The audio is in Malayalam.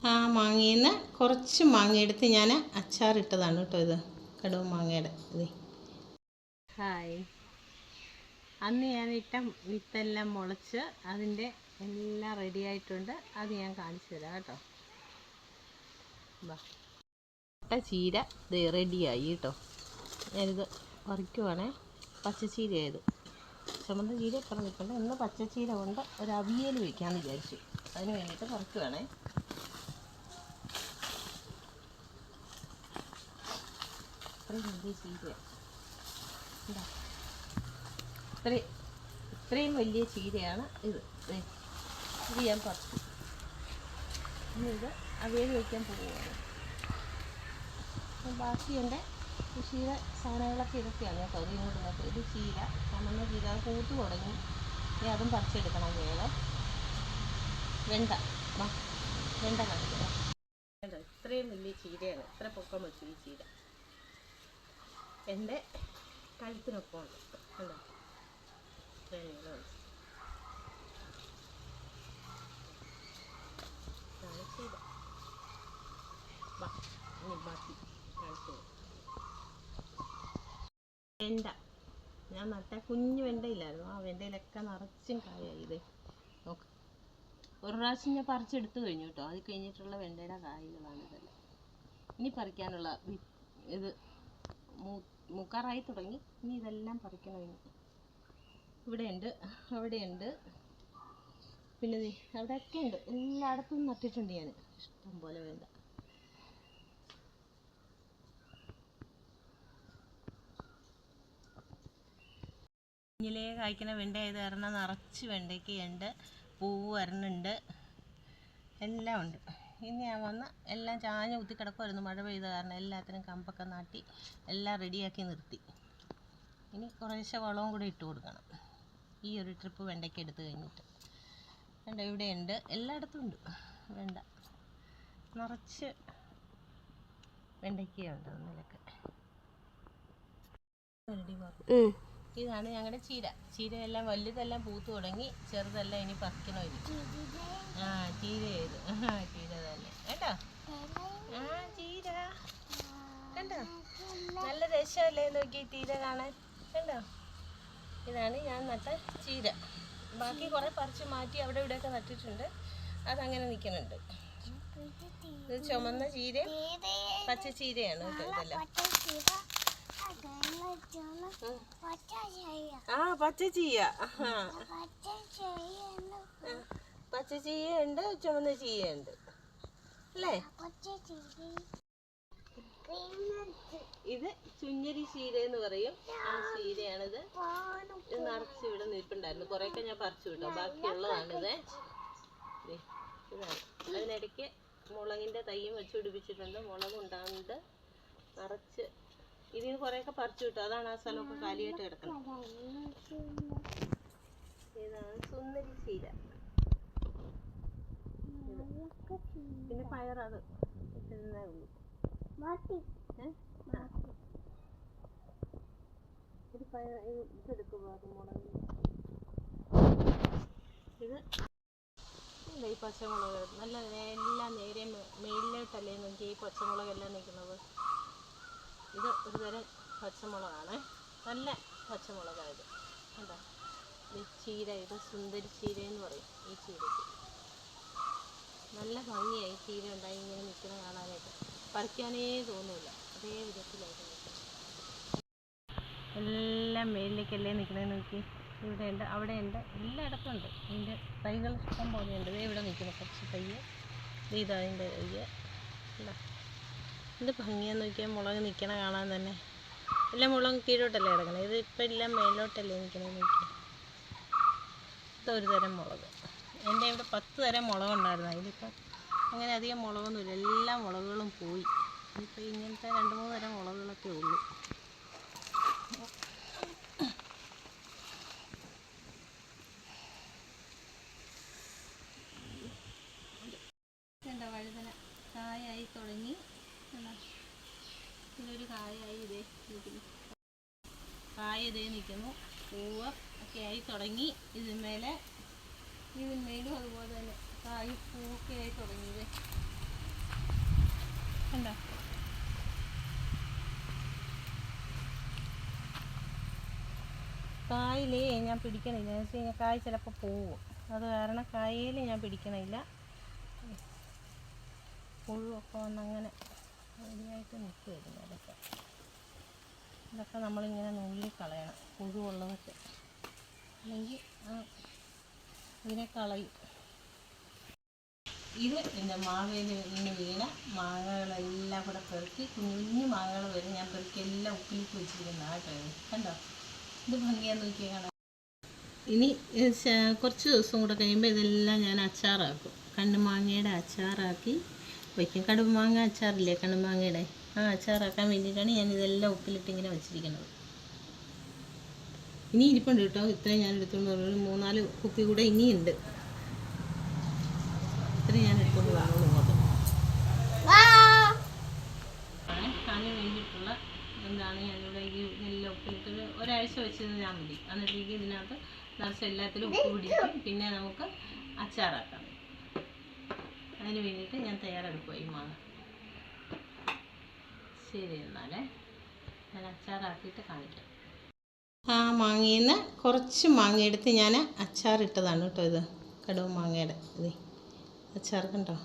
ആ മാങ്ങയിൽ നിന്ന് കുറച്ച് മാങ്ങ എടുത്ത് ഞാൻ അച്ചാറിട്ടതാണ് കേട്ടോ ഇത്. കടുവ മാങ്ങയുടെ ഇത്. ഹായ്. അന്ന് ഞാൻ ഇട്ട വിത്തെല്ലാം മുളച്ച് അതിന്റെ എല്ലാം റെഡി ആയിട്ടുണ്ട്. അത് ഞാൻ കാണിച്ചു തരാം കേട്ടോ. മുട്ട ചീര ഇത് റെഡിയായി കേട്ടോ. ഞാനിത് പറിക്കുവാണേ. പച്ചച്ചീരയായത്. ചുമന്ന ചീര ഇപ്പം നിൽക്കണ്ട ഇന്ന് പച്ചച്ചീര കൊണ്ട് ഒരു അവിയൽ വയ്ക്കാമെന്ന് വിചാരിച്ചു. അതിന് വേണ്ടിയിട്ട് പറിക്കുവാണേ. ഇത്രയും വലിയ ചീര. ഇതാ ഇത്രയും ഇത്രയും വലിയ ചീരയാണ് ഇത്. ഇത് ഞാൻ പറിച്ചു. ഇത് അവിയൽ വയ്ക്കാൻ പോവുകയാണ്. ബാക്കി എന്റെ കൃഷിയുടെ സാധനങ്ങളൊക്കെ ഇതൊക്കെയാണ് കേട്ടോ. അത് ഇങ്ങോട്ടുള്ളത് ഇത് ചീര ചുമന്ന ചീര അത് തുടങ്ങി. ഇനി അതും പറിച്ചെടുക്കണം വേഗം. വെണ്ട. വെണ്ട കാണിക്കാം ഇത്രയും വലിയ ചീരയാണ്. ഇത്ര പൊക്കം വെച്ചു ഈ ചീര. എന്റെ കഴുത്തിനൊപ്പം ഉണ്ട്. കണ്ടോ? വെണ്ട. ഞാൻ നട്ട കുഞ്ഞു വെണ്ടയില്ലായിരുന്നു ആ വെണ്ടയിലൊക്കെ നിറച്ചും കായായി ഇതേ. നോക്ക്. ഒരു പ്രാവശ്യം ഞാൻ പറിച്ചെടുത്തു കഴിഞ്ഞു കേട്ടോ. അത് കഴിഞ്ഞിട്ടുള്ള വെണ്ടയുടെ കായ്കളാണ് ഇതെല്ലാം. ഇനി പറിക്കാനുള്ള ഇത് മൂ- മൂക്കാറായി തുടങ്ങി. ഇനി ഇതെല്ലാം പറിക്കണം ഇനി ഇവിടെയുണ്ട് അവിടെയുണ്ട് പിന്നെ അവിടെയൊക്കെ ഉണ്ട്. എല്ലായിടത്തും നട്ടിട്ടുണ്ട് ഞാൻ ഇഷ്ടം പോലെ വേണ്ട കുഞ്ഞിലേ കായ്ക്കുന്ന വെണ്ട ഏത് കാരണം നിറച്ച് വെണ്ടയ്ക്കയുണ്ട് പൂവ് വരണുണ്ട്. എല്ലാം ഉണ്ട്. ഇനി ഞാൻ വന്ന് എല്ലാം ചാഞ്ഞ് കുത്തി കിടക്കുമായിരുന്നു മഴ പെയ്ത കാരണം എല്ലാത്തിനും കമ്പൊക്കെ നാട്ടി എല്ലാം റെഡിയാക്കി നിർത്തി. ഇനി കുറേശ്ശെ വളവും കൂടി ഇട്ട് കൊടുക്കണം. ഈ ഒരു ട്രിപ്പ് വെണ്ടയ്ക്ക എടുത്ത് കഴിഞ്ഞിട്ട്. വേണ്ട ഇവിടെയുണ്ട്. എല്ലായിടത്തും ഉണ്ട്. വേണ്ട. നിറച്ച് വെണ്ടയ്ക്കുണ്ട് ഒന്നിലൊക്കെ. റെഡി വാ ഇതാണ് ഞങ്ങളുടെ ചീര. ചീരയെല്ലാം വലുതെല്ലാം പൂത്തു തുടങ്ങി ചെറുതെല്ലാം ഇനി പറിക്കണോ ഇനി? ആ ചീര ചെയ്ത് ആ ചീര തന്നെ കേട്ടോ ആ ചീര കണ്ടോ നല്ല രസമല്ലേ നോക്കി ചീര കാണാൻ? കണ്ടോ? ഇതാണ് ഞാൻ നട്ട ചീര. ബാക്കി കുറേ പറിച്ച് മാറ്റി അവിടെ ഇവിടെയൊക്കെ നട്ടിട്ടുണ്ട്. അതങ്ങനെ നിൽക്കുന്നുണ്ട്. ഇത് ചുമന്ന ചീര പച്ച ചീരയാണ്. ആ പച്ച ചീയ പച്ച ചീയയുണ്ട് ചുവന്ന ചീയയുണ്ട് അല്ലേ? ഇത് ചുഞ്ഞരി ചീര എന്ന് പറയും. ആ ചീരയാണിത്. നിറച്ച് ഇവിടെ നിൽപ്പുണ്ടായിരുന്നു. കുറേയൊക്കെ ഞാൻ പറിച്ചു വിട്ടോ ബാക്കിയുള്ളതാണിത്. ഇതാണ്. അതിനിടയ്ക്ക് മുളകിന്റെ തൈയും വെച്ച് പിടിപ്പിച്ചിട്ടുണ്ട്. മുളക് ഉണ്ടാകുന്നുണ്ട് നിറച്ച് ഇതിന് കുറേയൊക്കെ പറിച്ചു വിട്ടു അതാണ് ആ സ്ഥലമൊക്കെ കാലിയായിട്ട് കിടക്കുന്നത്. ഇതാണ് സുന്ദരി ചീര. പിന്നെ പയറത് ഇട്ടിരുന്നേ ഉള്ളൂ. ഇത് ഇത് ഇതെടുക്കുമോ അത് മുളക് ഇത്? ഈ പച്ചമുളക്. നല്ല എല്ലാം നേരെ മേ- മേളിലോട്ടല്ലേ നോക്കി ഈ പച്ചമുളകെല്ലാം നിൽക്കുന്നത്? ഇത് ഒരു തരം പച്ചമുളകാണ്. നല്ല പച്ചമുളകായത്. കണ്ടോ? ഈ ചീര ഇത് സുന്ദരി ചീര എന്ന് പറയും ഈ ചീരയ്ക്ക്. നല്ല ഭംഗിയായി ചീര ഉണ്ടായി ഇങ്ങനെ നിൽക്കുന്നത് കാണാനായിട്ട്. പറിക്കാനേ തോന്നില്ല. അതേ വിധത്തിലായിട്ട് നിൽക്കുന്നത് എല്ലാം മേലിലേക്കല്ലേ നിൽക്കുന്നത് നോക്കി. ഇവിടെ ഉണ്ട് അവിടെ ഉണ്ട് എല്ലായിടത്തും ഉണ്ട് ഇതിന്റെ തൈകൾ ഇഷ്ടം പോലെയുണ്ട് ദേ ഇവിടെ നിൽക്കുന്നു കുറച്ച് തയ്യ് ഇതാ അതിന്റെ തയ്യ് എന്താ എന്ത് ഭംഗിയാന്ന് നോക്കിയാൽ മുളക് നിൽക്കണ കാണാൻ തന്നെ. എല്ലാം മുളക് കീഴോട്ടല്ലേ കിടക്കണേ? ഇത് ഇപ്പം എല്ലാം മേലോട്ടല്ലേ നിൽക്കണേ നോക്കി. ഇതൊരു തരം മുളക്. എന്റെ ഇവിടെ പത്ത് തരം മുളകുണ്ടായിരുന്നു. അതിലിപ്പം അങ്ങനെ അധികം മുളകൊന്നുമില്ല. എല്ലാ മുളകുകളും പോയി. ഇപ്പം ഇങ്ങനത്തെ രണ്ട് മൂന്ന് തരം മുളകുകളൊക്കെ ഉള്ളൂ. എന്താ വഴുതന? കായായി തുടങ്ങി? ഇതിലൊരു കായായി ഇതേ കായ ഇതേ നിൽക്കുന്നു. പൂവ് ഒക്കെ ആയി തുടങ്ങി. ഇതിന്മേലെ ഇതിന്മേലും അതുപോലെ തന്നെ. കായ് പൂക്കെ ആയി തുടങ്ങിയത്. കണ്ടോ? കായിലേ ഞാൻ പിടിക്കണില്ല. എന്ന് വെച്ച് കഴിഞ്ഞാൽ കായ് ചിലപ്പോൾ പോവും. അത് കാരണം കായയിൽ ഞാൻ പിടിക്കണില്ല. പുഴുവൊക്കെ വന്നങ്ങനെ ശരിയായിട്ട് നിൽക്കുമായിരുന്നു അതൊക്കെ. ഇതൊക്കെ നമ്മളിങ്ങനെ നുള്ളി കളയണം പുഴുവുള്ളതൊക്കെ അല്ലെങ്കിൽ ആ ഇതിനെ കളയും. ഇത് എന്റെ മാവേലി ഇങ്ങനെ വീണ മാങ്ങകളെല്ലാം കൂടെ പെറുക്കി കുഞ്ഞു കുഞ്ഞു മാങ്ങകൾ വരും ഞാൻ പെറുക്കി എല്ലാം ഉപ്പിലേക്ക് വെച്ചിരിക്കുന്ന. ആ ട്രെയിൻ കണ്ടോ? ഇത് ഭംഗിയാന്ന് നോക്കിയാൽ കാണാം ഇനി കുറച്ച് ദിവസം കൂടെ കഴിയുമ്പോൾ ഇതെല്ലാം ഞാൻ അച്ചാറാക്കും. കണ്ണുമാങ്ങയുടെ അച്ചാറാക്കി വയ്ക്കും കടുമാങ്ങ അച്ചാറില്ലേ? കണ്ണുമാങ്ങയുടെ ആ അച്ചാറാക്കാൻ വേണ്ടിയിട്ടാണ് ഞാൻ ഇതെല്ലാം ഉപ്പിലിട്ട് ഇങ്ങനെ വെച്ചിരിക്കുന്നത്. ഇനി ഇരിപ്പുണ്ട് കേട്ടോ. ഇത്രയും ഞാൻ എടുത്തുകൊണ്ട് പറഞ്ഞു മൂന്നാൽ കുപ്പി കൂടെ ഇനിയുണ്ട്. ഇത്രയും ഞാൻ എടുത്തുകൊണ്ട് ഇങ്ങോട്ട് ആണ് അതിന് വേണ്ടിയിട്ടുള്ള എന്താണ് ഈ ഒരാഴ്ച വെച്ചിരുന്നാൽ മതി. എന്നിട്ടേക്ക് ഇതിനകത്ത് നിറച്ച് എല്ലാത്തിലും ഉപ്പ് പിടിക്കും. പിന്നെ നമുക്ക് അച്ചാറാക്കാം. അതിന് വേണ്ടിയിട്ട് ഞാൻ തയ്യാറെടുക്കുക ഈ മാങ്ങ. ശരി എന്നാലേ. ഞാൻ അച്ചാറാക്കിയിട്ട് കാണിക്കാം. ആ മാങ്ങയിൽ നിന്ന് കുറച്ച് മാങ്ങ എടുത്ത് ഞാൻ അച്ചാറിട്ടതാണ് കേട്ടോ ഇത്. കടുവ മാങ്ങയുടെ ഇത്. അച്ചാർ കണ്ടോ?